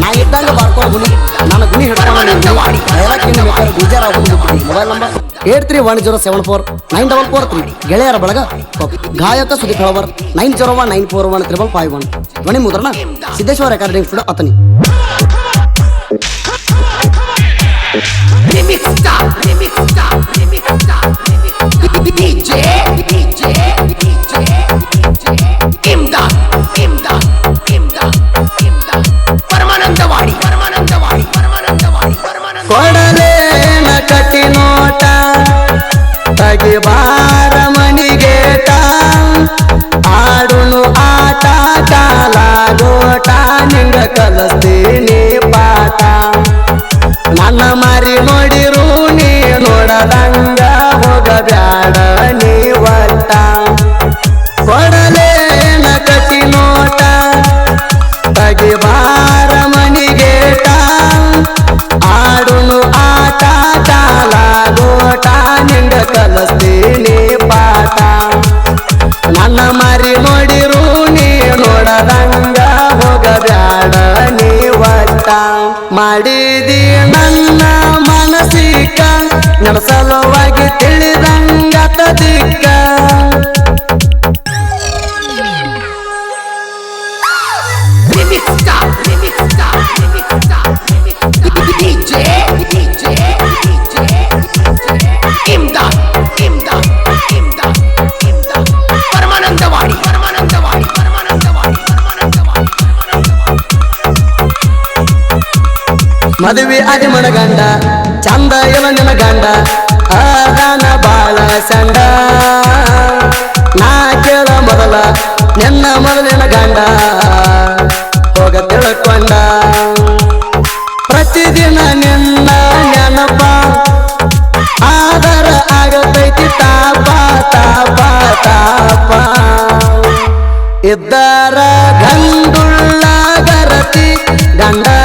ನಾ ಬೀಜಾರ mobile number eight three one zero seven four nine double four three. ಗೆಳೆಯರ ಬಳಗ. ಗಾಯಕ Sudeep Halavar nine zero one nine four one triple five one. ಧ್ವನಿ ಮುದ್ರಣ Siddeshwara academy studio Athani llevar ಮಾಡಿದಿ ನನ್ನ ಮನಸಿಕ ನನ್ನ ಮದುವೆ ಅದಿ ಮನಗಂಡ, ಚಂದ ಇವನ ಗಂಡ, ಅದಾನ ಬಾಳ ಸಂಡ. ನಾ ಕೇಳ ಮೊದಲ ನಿನ್ನ ಮೊದಲಿನ ಗಂಡ ಹೋಗ ತಿಳ್ಕೊಂಡ. ಪ್ರತಿದಿನ ನಿನ್ನ ನೆನಪ ಆದರ ಆಗತೈತಿ ತಾಪ ತಾಪ ತಾಪ ಇದ್ದರ ಗಂಡುಳ್ಳ ಗರತಿ ಗಂಡನ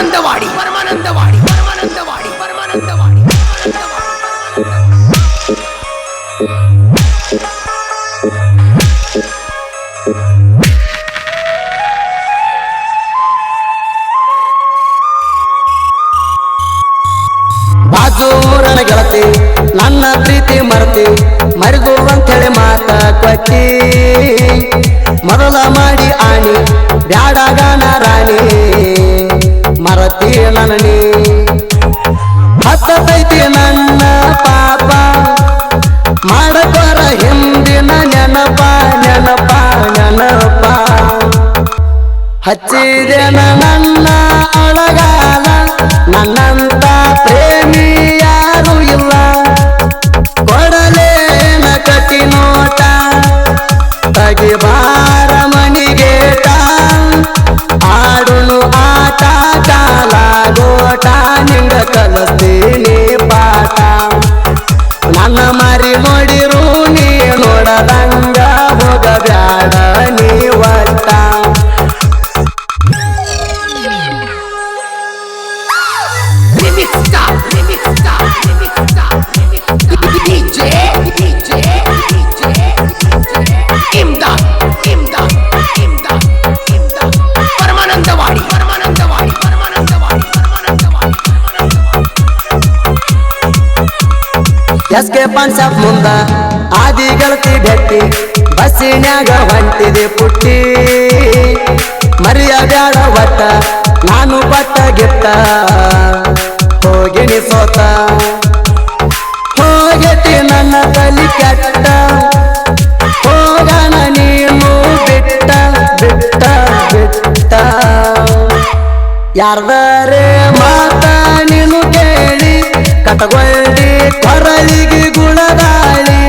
ಪರಮಾನಂದವಾಡಿ. ಪರಮಾನಂದವಾಡಿ. ಪರಮಾನಂದವಾಡಿ. ಪರಮಾನಂದವಾಡಿ. ಗೆಳತಿ, ನನ್ನ ಪ್ರೀತಿ ಮರತಿ ಮರೆದು ಅಂತೇಳಿ ಮಾತ ಕೊಟ್ಟಿ. ಮೊದಲ ಮಾಡಿ ಆಣಿ ಬ್ಯಾಡಾಗ ರಾಣಿ. ಮರತಿ ನನ್ನ ನೀ ಹತ್ತೈತಿ ನನ್ನ ಪಾಪ. ಮಾಡಬಾರ ಹಿಂದಿನ ನೆನಪ ನೆನಪ ನೆನಪ. ಹಚ್ಚಿದೆ ನನ್ನ ಎಸ್ ಕೆ ಪಾನ್ಸಾಪ್ ಮುಂದ ಆದಿ ಗೆಳತಿ ಬೆಟ್ಟಿ ಬಸ್ಸಿನ್ಯಾಗ ಹೊಂಟಿದೆ ಪುಟ್ಟಿ. ಮರಿಯ ಬ್ಯಾಡ ಒಟ್ಟ, ನಾನು ಬಟ್ಟ ಗೆತ್ತ. ಹೋಗಿಣಿ ಸೋತ. ಹೋಗತಿ ನನ್ನ ತಲಿ ಕೆಟ್ಟ. ಹೋಗಣ ನೀನು ಬಿಟ್ಟ ಬಿಟ್ಟ ಬಿಟ್ಟ. ಯಾರ್ದಾರೆ ಮಾತ ನೀನು ಕೇಳಿ, ಕಟಗೊಳ್ಳಿ. ಕೊರಳಿಗೆ ಗುಣದಾಳಿ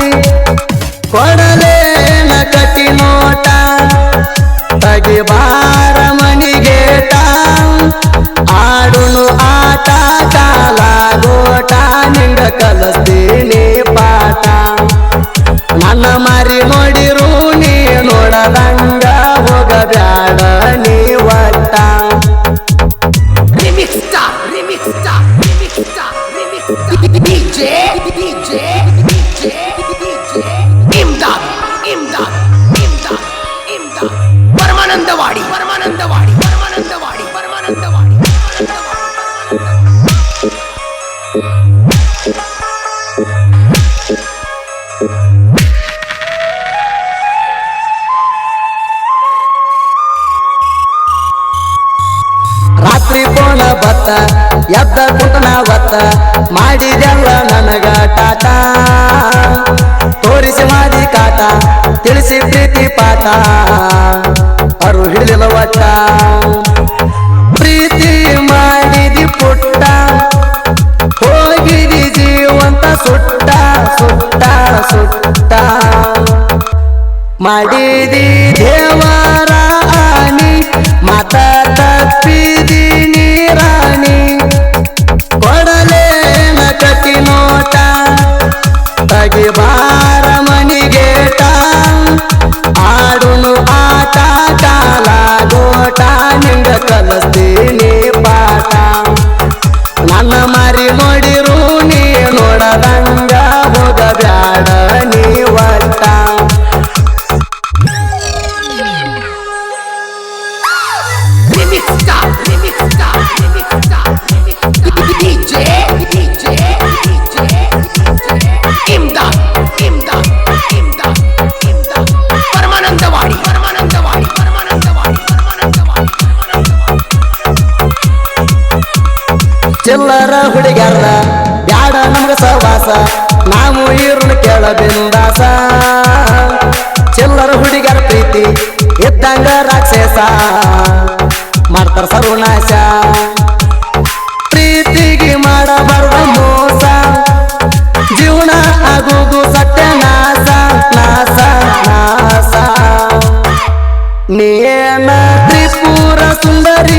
ಪ್ರೀತಿ ಅವರು ಹಿಡಿದಿಲ್ಲ ವಾಚ. ಪ್ರೀತಿ ಮಾಡಿದಿ ಪುಟ್ಟ. ಹೋಗಿದಿ ಜೀವಂತ ಸುಟ್ಟ ಸುಟ್ಟ ಸುಟ್ಟ. ಮಾಡಿದಿ ದೇವರ ಆನಿ ಮಾತ ಚಿಲ್ಲರ ಹುಡುಗ್ಯಾರ ಬ್ಯಾಡ ನಮ್ಗ ಸವಾಸ ನಾವು ಇರ್ನ ಕೇಳ ಬಿಂದಾಸ ಚಿಲ್ಲರ ಹುಡುಗ್ಯಾರ ಪ್ರೀತಿ, ಇದ್ದಂಗ ರಾಕ್ಷಸ. ಮಾಡ್ತಾರ ಸರ್ವನಾಶ. ಪ್ರೀತಿಗೆ ಮಾಡಬಾರ್ದ ಮೋಸ. ಜೀವನ ಆಗುಗು ಸತ್ಯನಾಶ ನಾಸ ನೀ ನೀನ ತ್ರಿಪುರ ಸುಂದರಿ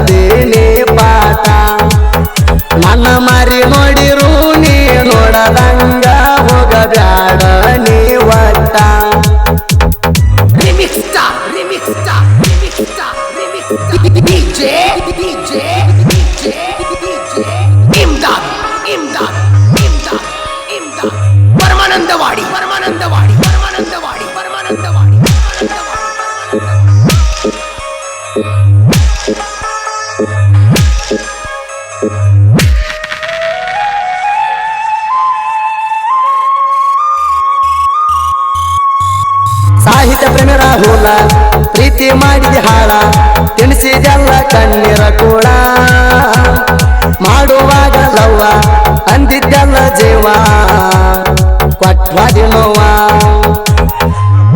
DJ, DJ, ತಿನ್ಸಿದೆಲ್ಲ ಕಣ್ಣೀರ ಕೂಡ. ಮಾಡುವಾಗ ಲವ್ವ, ಅಂದಿದ್ದೆಲ್ಲ ಜೀವ. ಕೊಟ್ವಾದಿ ನೋವ.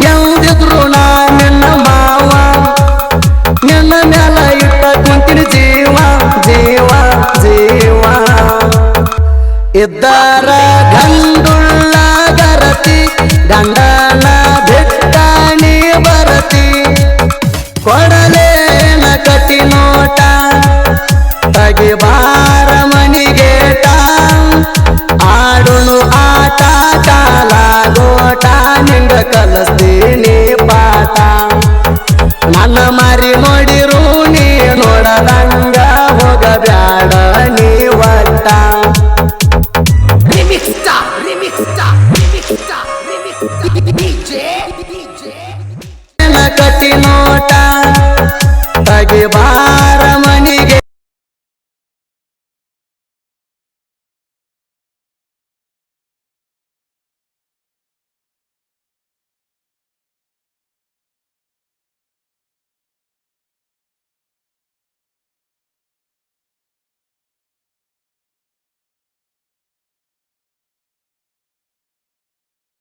ಎಂದಿದ್ರು ನಾ ನಿನ್ನ ಮಾವ. ನಿನ್ನ ನೆಲ ಇಟ್ಟ ಕುಂತಿನ ಜೀವ ಜೀವ ಜೀವ. ಇದ್ದಾರ ಗಂಡುಳ್ಳಗರತಿ ಗಂಡನ ಬಿಟ್ಟ ಬರತಿ. ಕೊಡ